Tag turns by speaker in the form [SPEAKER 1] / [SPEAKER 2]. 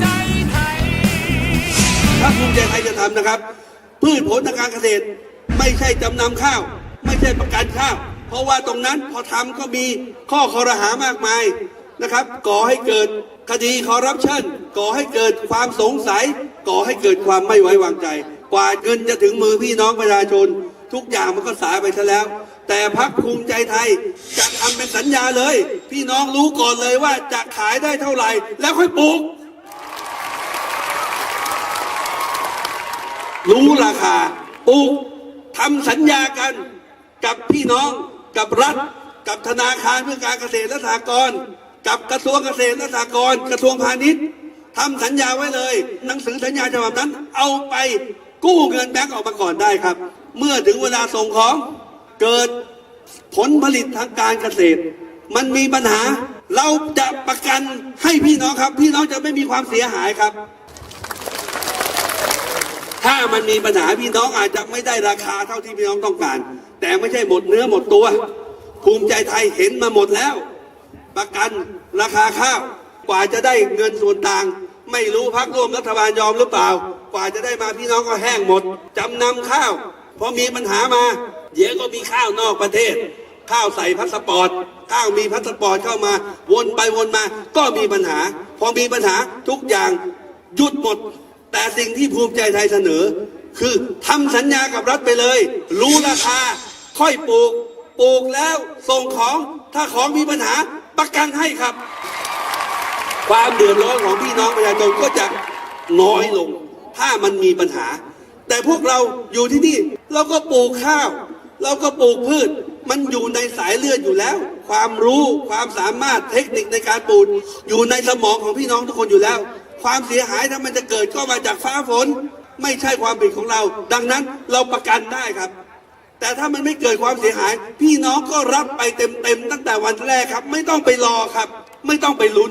[SPEAKER 1] ใจไทย
[SPEAKER 2] ถ้าภูมิใจไทยจะทำนะครับ พืชผลทางการเกษตรไม่ใช่จำนำข้าว ไม่ใช่ประกันข้าว เพราะว่าตรงนั้นพอทำก็มีข้อคอรหามากมายนะครับ ก่อให้เกิดคดีคอร์รัปชันก่อให้เกิดความสงสัย ก่อให้เกิดความไม่ไว้วางใจ กว่าเงินจะถึงมือพี่น้องประชาชน ทุกอย่างมันก็สายไปซะแล้ว แต่พักภูมิใจไทยจะทำเป็นสัญญาเลย พี่น้องรู้ก่อนเลยว่าจะขายได้เท่าไหร่ แล้วค่อยปลูก รู้ราคาปลูกทำสัญญากันกับพี่น้องกับรัฐ กับธนาคารเพื่อการเกษตรและสหกรณ์กับกระทรวงเกษตรและสหกรณ์กระทรวงพาณิชย์ทำสัญญาไว้เลย หนังสือสัญญาฉบับนั้น เอาไปกู้เงินแบงก์ออกมาก่อนได้ครับ เมื่อถึงเวลาส่งของเกิดผลผลิตทางการเกษตร มันมีปัญหาเราจะประกันให้พี่น้องครับ พี่น้องจะไม่มีความเสียหายครับ ถ้ามันมีปัญหาพี่น้องอาจจะไม่ได้ราคาเท่าที่พี่น้องต้องการ แต่ไม่ใช่หมดเนื้อหมดตัว ภูมิใจไทยเห็นมาหมดแล้ว ประกันราคาข้าวกว่าจะได้เงินส่วนต่าง ไม่รู้พักร่วมรัฐบาลยอมหรือเปล่า กว่าจะได้มาพี่น้องก็แห้งหมดจำนำข้าวพอมีปัญหามาเดี๋ยวก็มีข้าวนอกประเทศ ข้าวใส่พาสปอร์ตข้าวมีพาสปอร์ตเข้ามา วนไปวนมา ก็มีปัญหา พอมีปัญหาทุกอย่างหยุดหมด แต่สิ่งที่ภูมิใจไทยเสนอ คือทำสัญญากับรัฐไปเลย รู้ราคา ค่อยปลูก ปลูกแล้วส่งของถ้าของมีปัญหาประกันให้ครับ ความเดือดร้อนของพี่น้องประชาชนก็จะน้อยลง ถ้ามันมีปัญหา แต่พวกเราอยู่ที่นี่ เราก็ปลูกข้าว เราก็ปลูกพืช มันอยู่ในสายเลือดอยู่แล้ว ความรู้ความสามารถเทคนิคในการปลูกอยู่ในสมองของพี่น้องทุกคนอยู่แล้ว ความเสียหายถ้ามันจะเกิดก็มาจากฟ้าฝน ไม่ใช่ความผิดของเรา ดังนั้นเราประกันได้ครับ แต่ถ้ามันไม่เกิดความเสียหาย พี่น้องก็รับไปเต็มๆตั้งแต่วันแรกครับ ไม่ต้องไปรอครับ ไม่ต้องไปลุ้น